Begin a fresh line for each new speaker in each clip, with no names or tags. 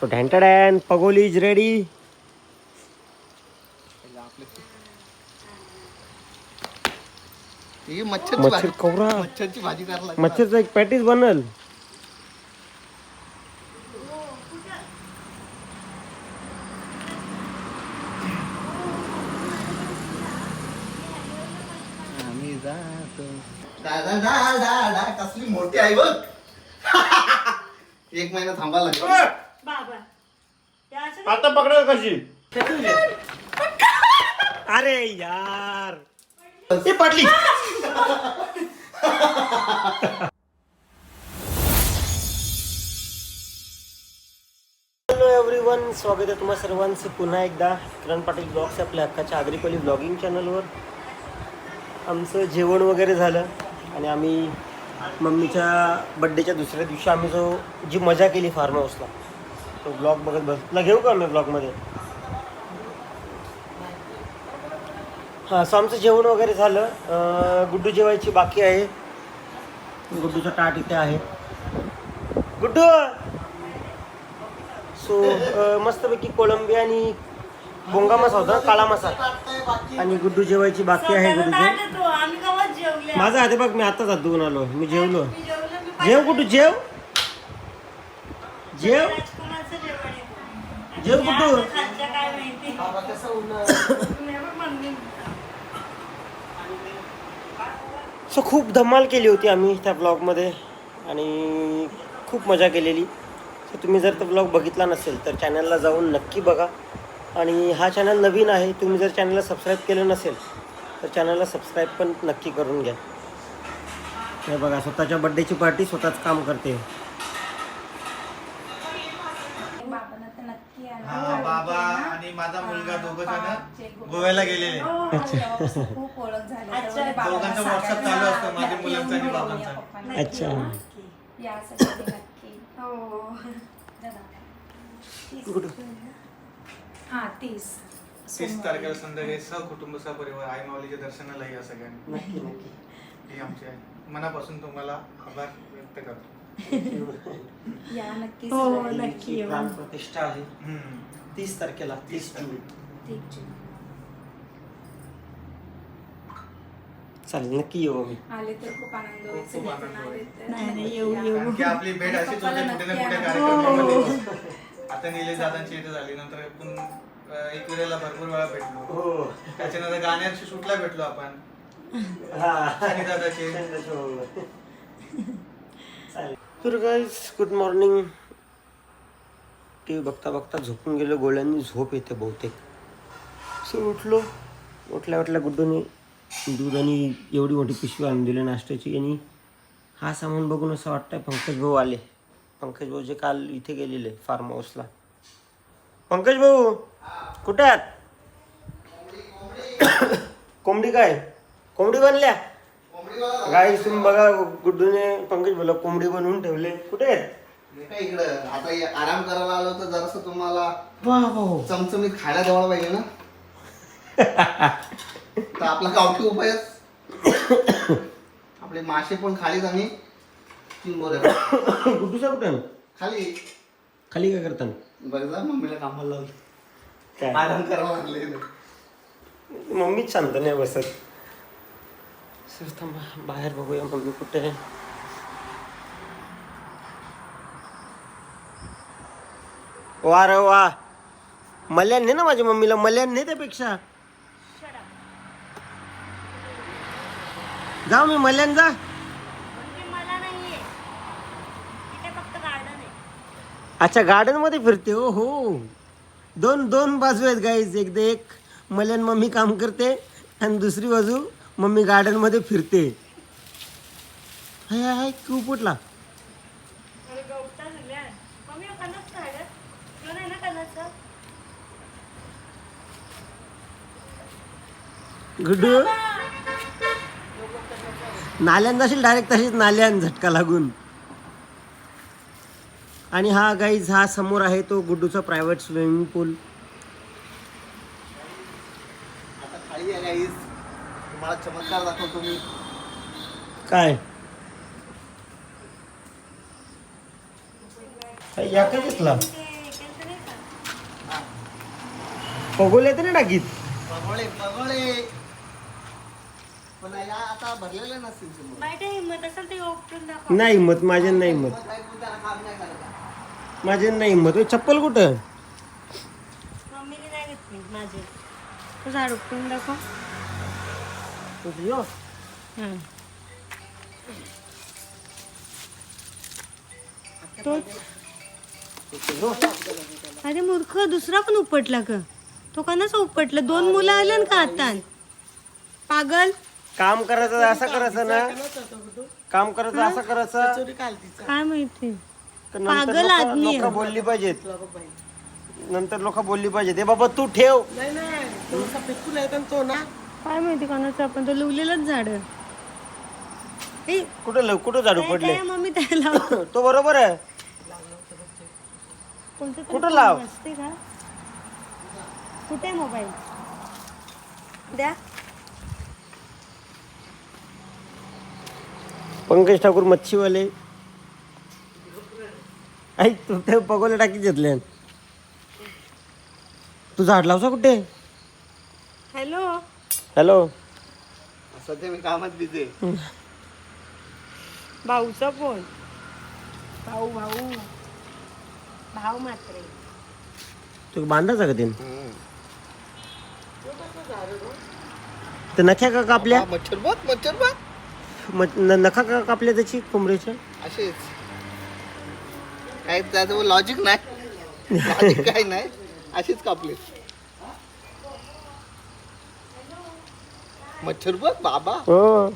So Dan पगोली is ready मच्छर कवरा.
मच्छरची भाजी करायला.
मच्छरचा एक पॅटीस बनल.
कसली मोठी आहे बघ. एक महिना थांबायला लागेल.
बाबा. या असं
आता पकडा कशी? अरे यार. ती पडली हॅलो एव्हरीवन स्वागत आहे तुम्हा सर्वांचं पुन्हा एकदा किरण पाटील ब्लॉग्स आपल्या हक्काच्या आग्रिकोली ब्लॉगिंग चॅनलवर. आमचं जेवण वगैरे झालं आणि आम्ही मम्मीच्या बड्डेच्या दुसऱ्या दिवशी आम्ही जो जी मजा केली फार्म हाऊसला तो ब्लॉग बघत बस. तुला घेऊ का ब्लॉगमध्ये हां सो आमचं जेवण वगैरे झालं. गुड्डू जेवायची बाकी आहे. गुड्डूचा ताट इथे आहे. गुड्डू! सो मस्तपैकी कोळंबी आणि बोंगा मसा होता काळा मसा. आणि गुड्डू जेवायची बाकी आहे गुड्डूची
जेवले
माझा हाते बघ मी आताच हात धुवून आलो. मी जेवलो. जेव गुड्डू जेव. जेव. कुठं?
खालच्या काय माहिती?
सो खूप धमाल केली होती आम्ही त्या ब्लॉगमध्ये आणि खूप मजा केलेली. सो तुम्ही जर तो ब्लॉग बघितला नसेल तर चॅनलला जाऊन नक्की बघा. आणि हा चॅनल नवीन आहे तुम्ही जर चॅनलला सबस्क्राईब केलं नसेल तर चॅनलला सबस्क्राईब पण नक्की करून घ्या. हे बघा स्वतःच्या बड्डेची पार्टी स्वतःच काम करते
बाबांना तर नक्की आणा.
हा बाबा आणि माझा मुलगा
हा,
दोघं जण गोव्याला गेलेले.
हो, तेव्हापासून खूप ओळख झाली.
दोघांचा
सांगायला
WhatsApp चालू असतो,
ना,
माझ्या
नक्की
मुलांचा आणि
येऊन
बाबांचा.
पप्पांना.
अच्छा.
यासाठी नक्की.
हो.
हा तीस.
तीस तारखेला संध्याकाळी सहकुटुंब सहपरिवार आई माऊलीच्या दर्शनाला या सगळ्यांनी.
नक्की नक्की.
ही आमची मनापासून तुम्हाला आभार व्यक्त करतो.
या नक्की
हो. नक्की.
प्रतिष्ठा आहे.
हम्म.
तीस तारखेला तीस जून.
ठीक.
चालेल नक्की येऊ आम्ही.
आले तर खूप आनंद होईल
खूप खूप
सगळे
आनंद
जण आले तर.
नाही, नाही,
नक्की
येऊ,
या.
येऊ.
कारण की आपली भेट अशीच होते कुठे ना कुठे कार्यक्रमामध्ये आता निलेश दादांची इथे झाली नंतर आपण अं, एक वेळेला भरपूर वेळा भेटलो.
हो.
त्याच्यानंतर गाण्याची शूटला भेटलो आपण.
हा.
दादाचे.
तर guys good morning. T V बघता बघता झोपून गेलो गोळ्यांनी झोप येते बहुतेक. सो उठलो उठल्या उठल्या गुड्डूने दूध आणि एवढी मोठी पिशवी आणून दिली नाश्त्याची. आणि हा सामान बघून असं वाटतंय पंकज भाऊ आले. पंकज भाऊ जे काल इथे गेलेले फार्म हाऊसला पंकज भाऊ कुठे आहात? कोंबडी काय? कोंबडी बनल्या? गाई तुम्ही बघा गुड्डूने पंकज बोला कोंबडी बनवून ठेवले. कुठे आहेत?
काय इकडं आता हे आराम करायला आलो तर जरासं तुम्हाला
वा
चमचमीत खायला द्यावं पाहिजे ना? तर आपला गावठी उपायच. आपले मासे पण खालीच आणि चिंबोरे पण.
गुड्डूचा कुठं
खाली.
खाली काय करताना?
बघ जा मम्मीला कामाला लावलं.
काय?
आराम करावं लागले
मम्मीच शांत नाही बसत. सर थांबा बाहेर बघूया मम्मी कुठे आहे. वा रे वा. मल्यान नाही ना माझ्या मम्मीला मल्यान नाही त्यापेक्षा. जा मी मल्यान जा. अच्छा गार्डनमध्ये फिरते हो हो. दोन दोन बाजू आहेत गाईज एकदा एक. मल्यान मम्मी काम करते आणि दुसरी बाजू मम्मी गार्डनमध्ये फिरते. हाय हाय खूप उठला
अरे गवता झाल्या मम्मी कणस झालं किंवा नाही ना कणस
गुड्डू नाल्यान जाशील डायरेक्ट तशीच नाल्यान झटका लागून. आणि हा गाईज हा समोर आहे तो गुड्डूचा प्रायव्हेट स्विमिंग पूल
चमत्कार दाखवतो मी.
काय? या काय घेतला. पगोले नाही टाकीत
पगोळे पगोळे. पण या आता भरलेले नसतील समोर.
माहिती आहे हिंमत असेल ते उपटून दाखव.
नाही हिंमत माझ्या नाही हिंमत.
मग काय तू त्याला काम नाही.
माझ्या नाही हिंमत. ओय, चप्पल कुठं?
मम्मीने नाही घेतली माझे. तू झाड उपटून दाखव.
यो.
हां? तो
यो.
अरे मूर्ख दुसरा पण उपटला का तो कानाच उपटला? दोन मुलं आले ना का आता पागल?
काम करायचं असं करायचं ना. काम करायचं असं करायचं.
काय माहिती?
तर नंतर
पागल
लोकं-
आदमी आहे.
लोकं बोलली पाहिजेत. नंतर लोक बोलली पाहिजेत. हे बाबा तू ठेव.
काय माहिती कोणाचं? आपण तो लिवलेलंच झाड. ए
कुठं लव- कुठं झाडू
काय-
पडले?
काय मम्मी त्याला
तो बरोबर आहे.
कोणतं तरी
कुठं लाव?
फोन असते का? कुठे मोबाईल? द्या.
पंकज ठाकूर मच्छीवाले. ऐक तू ते पगोले टाकी घेतले. तू झाड लावसा कुठे?
हॅलो.
हॅलो.
सध्या मी कामात बिझी.
भाऊचा फोन. भाऊ भाऊ. भाऊ मात्र
तू बांधायचा का ते ते नख्या का कापल्या?
मच्छर बघ मच्छर बघ.
म- न- नखा का कापल्या त्याची कोंबडीच्या
असेच. काय त्याचं लॉजिक नाही. लॉजिक काय नाही. अशीच कापले. मच्छर बघ बाबा.
हो.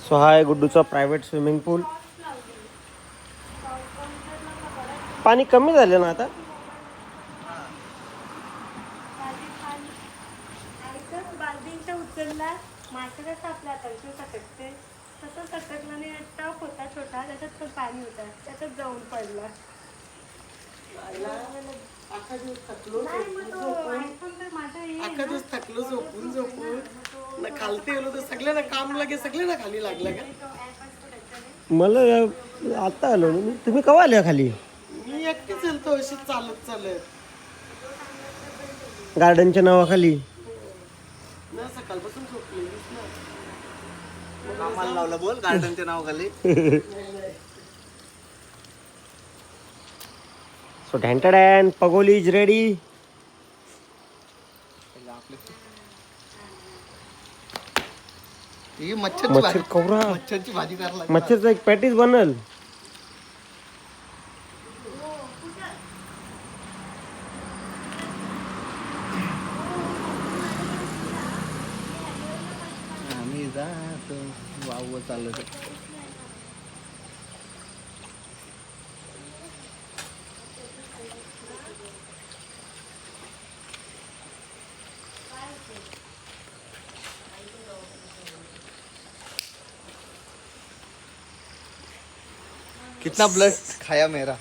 सो हा आहे गुड्डूचा प्रायव्हेट स्विमिंग पूल पाणी कमी झालं ना आता
बाल्दींचा उचलला मासे कसं आपल्या तळशी सटकते तसं सटकलं आणि टप होता छोटा त्याच्यात पण पाणी होता त्याच्यात जाऊन पडला नाही, मग तो iPhone तर माझा येईल
अख्खा दिवस थकलो झोपून झोपून. ना खालती गेलो तर सगळ्यांना काम लागे सगळ्यांना खाली लागलं का?
मला या- आता आलो ना मी तुम्ही कवा आल्या खाली?
मी एकटी चालतो अशी चालत चालत.
गार्डनच्या नावाखाली?
ना सकाळपासून झोपलेलीच ना
कामाला लावलं बोल गार्डनच्या नावाखाली.
सो डॅन पगोली इज रेडी मच्छर कवरा.
मच्छरची भाजी.
मच्छरचा एक पॅटीस बनल
आम्ही जातो वाव चालत कितना ब्लड खाया मेरा?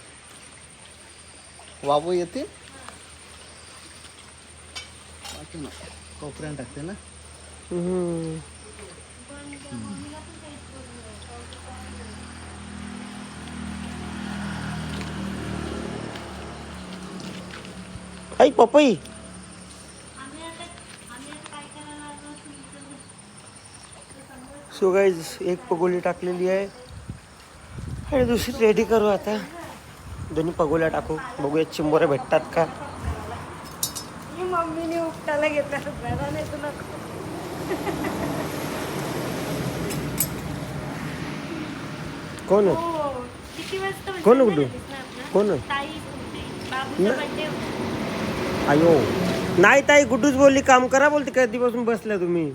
वाबो येते? वाटतं ना, कोपऱ्यात टाकते ना?
पपई. सो गाईज एक पगोली टाकलेली आहे. आणि दुसरी रेडी करू आता. दोन्ही पगोल्या टाकू. बघूया चिंबोऱ्या भेटतात का?
ही मम्मीने उपटायला घेतला
कोण?
हो वाजता
कोण
आपला?
कोण? अयो. नाही ताई गुड्डूच बोलली. काम करा बोलते. कधीपासून बसल्या तुम्ही?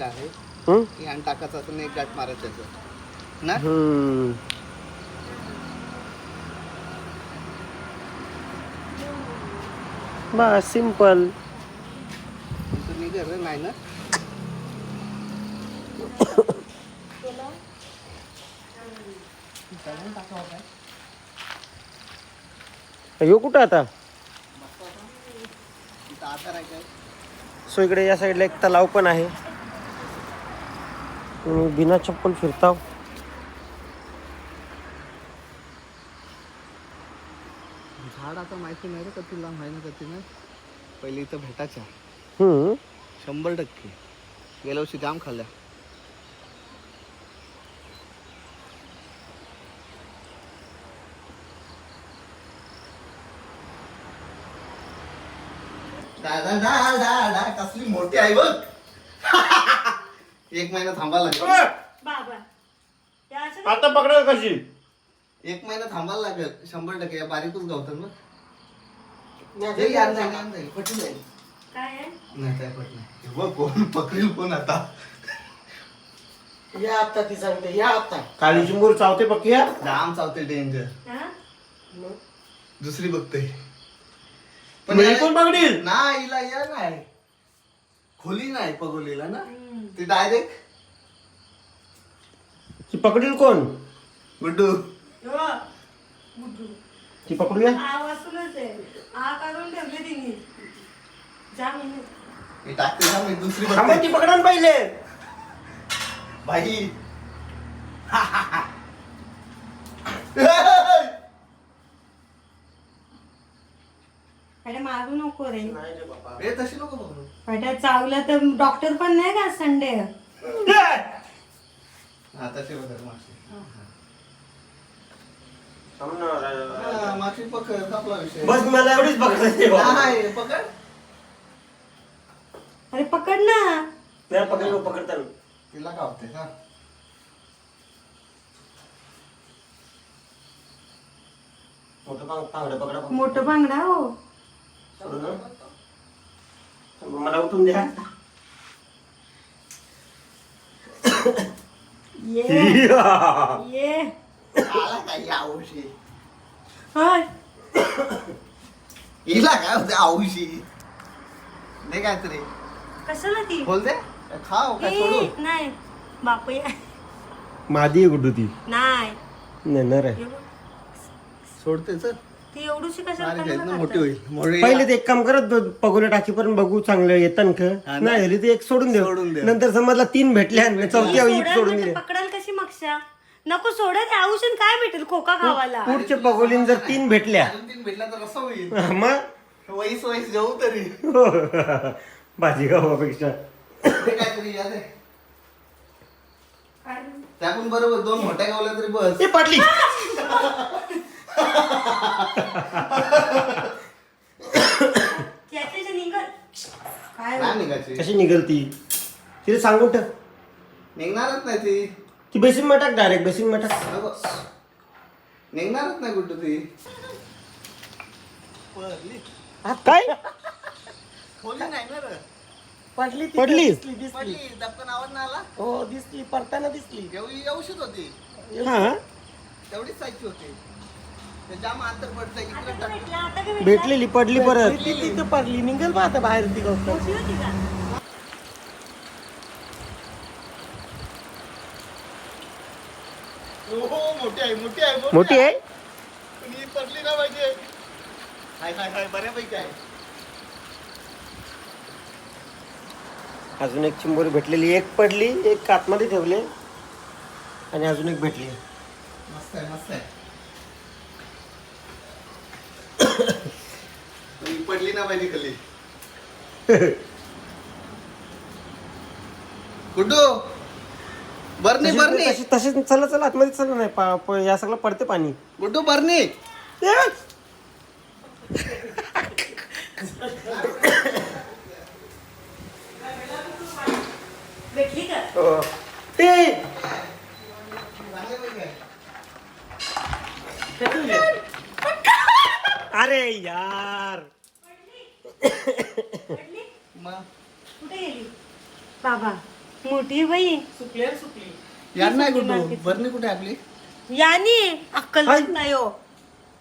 आहे
हं?
यान टाकायचं असं एक गाठ मारायचं. ना.
बस सिंपल
तुम्ही घर नाही ना
येऊ कुठं आता सो इकडे या साईडला एक तलाव पण आहे. बिना चप्पल फिरताव.
झाड आता माहिती नाही रे कधी लांब आहे ना कधी नाही. पहिले इथं भेटायच्या
हम्म.
शंभर टक्के. गेल्या वर्षी जाम खाल्ल्या दादा दादा दादा कसली मोठी आहे बघ. एक महिना थांबायला लागेल.
बाबा या असं
आता पकडा कशी?
एक महिना थांबायला लागेल. शंभर टक्के या बारीकच गावतात ना जाईल, यार, जाईल, यार, जाईल, पटून जाईल.
काय आहे?
नाही काय पट नाही. हे बघ, कोण पकडेल कोण आता?
या आता ती सांगते या आता
काळी चिंबूर चावते पक्की या
जाम चावते डेंजर
हा?
दुसरी बघते
पण हे कोण पकडील
नाही हिला या नाही. खोली नाही पगोलीला ना.
हम्म.
ते डायरेक्ट
ती पकडील कोण?
गुड्डू.
हो. बुद्धू.
ती पकडूया?
आ वाचूनच आहे आ काढून ठेवले तिने. जा म्हणून.
मी टाकते ना मी दुसरी
थांबा,
बघते.
ती पकडा ना पहिले.
भाई
अरे मारू नको रे.
ए तशी नको
फाट्या चावला तर डॉक्टर पण नाही का संडे?
हा तशी बघत माशी हा, माशी पकड कापला विषय.
बस मला एवढीच पकडायची
नाही पकड.
अरे पकड ना.
पकड पकडताना
तिला कापते हा
मोठं पांग- पांगडं पकडा.
मोठं बांगडा हो.
मला उठून द्या.
ये. ये.
आला काय आऊशी
हाय.
हिला काय होते आऊशी दे काय तरी
कशाला ती?
बोल दे. खाव काय
ए,
सोडू
नाही. बापू ये.
मादी आहे गुड्डू ती?
नाही.
नेणार आहे.
सोडते चल.
ती एवढूशी कशाला
बारीक आहे ना,
कशाला
मोठी
करतात?
होईल. मोठी
पहिले ते एक काम करत पगोले टाकी पण बघू चांगलं येतं का
ना.
नाही झाली ते एक सोडून
सोडून
देऊ.
देऊ.
नंतर समजला तीन भेटल्या आणि चौथी
सोडाल
सोडून
म्हणजे
दिली.
पकडाल कशी मगशा नको सोडत औषध काय भेटेल खोका खावाला?
पुढच्या पगोलीन जर तीन भेटल्या.
अजून तीन भेटला तर कसं होईल?
मग?
वैस वैस जाऊ तरी.
भाजी
दे काहीतरी दे त्यातून बरोबर दोन मोठ्या गावल्या तरी बस.
ए पाटली!
त्याच्या निघल काय
नाही निघायची?
कशी निघल ती तिला सांगून ठेव.
निघणारच नाही ती.
ती बेसिनमध्ये टाक डायरेक्ट बेसिनमध्ये टाक
नको. निघणारच नाही कुठं ती.
काय?
खोली नाही ना रे.
पडली ती.
पडली?
दिसली दिसली.
पडली. दपकन आवाज नाही आला?
हो दिसली पडताना दिसली.
एवढी औषध होती.
हा?
तेवढीच साईजची होती. जाम अंतर पडतं इकडे टाक?
भेटलेली पडली परत.
ती तिथं पडली. निघेल बा आता बाहेर ती
का?
हो मोठी आहे मोठी आहे
मोठी आहे.
पण ही पडली ना पाहिजे. हाय हाय हाय बऱ्यापैकी आहे.
अजून एक चिंबोरी भेटलेली. एक पडली एक आतमध्ये ठेवले आणि अजून एक भेटली.
मस्त आहे मस्त आहे. ना पाहिजे खाली गुड्डू बरणी बरणी.
तशी- तशीच चला चला आतमध्ये चला नाही पा- प- या सगळं पडते पाणी.
गुड्डू बरणी?
भेटली का
हो. ते अरे यार.
मग?
कुठे गेली? बाबा मोठी बाई.
सुकली आणि सुकली.
यार नाही गुड्डू बरणी कुठे आपली?
यानी अक्कल. नाही हो.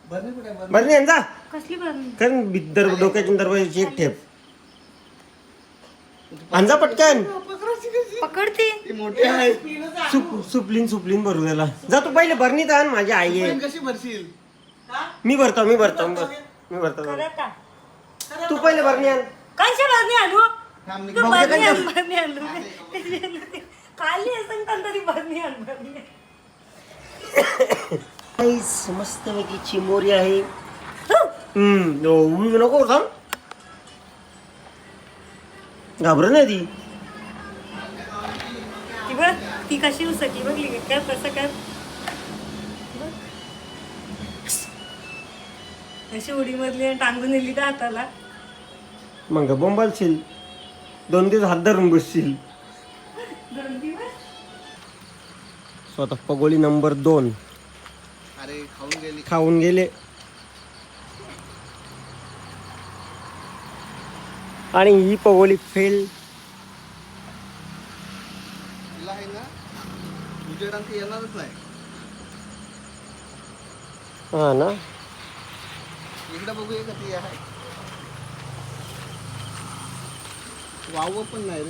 बरणी कुठे आहे? बरणी
बरं नाही जा.
कसली बरं
कारण बिद्दर डोक्याच्या दरवाजाची एक ठेप अंजा पटकन.
पकडते.
ती मोठी आहे.
सुप सुपलीन सुपलीन भरू त्याला जा तू पहिले बरणीत आण माझी आई आहे.
पण कशी भरशील?
मी भरतो मी भरतो मी भरतो मी भरतो.
खरं का
तू पहिले भरणी आण.
कशा भरणी आणू?
थांब,
तू भरणी आण. भरणी आणू. खाली असं तरी भरणी आण भरणी आण.
मस्त पैकी चिमोरी आहे. हम्म ओ, उभी नको थांब घाबर नाही ती.
ती बघ ती कशी उसकली बघली का? कर तसं कर. अशी उडी मधली टांगून नेली का हाताला.
मग बोंबालशील दोन दिवस हात धरून बसशील.
दोन दिवस?
स्वतः पगोली नंबर दोन.
अरे खाऊन गेली.
खाऊन गेले. आणि ही पगोली फेल.
तिला आहे ना तुझ्या ती येणारच नाही.
हा ना?
इकडे बघूया का ती आहे वाव पण नाही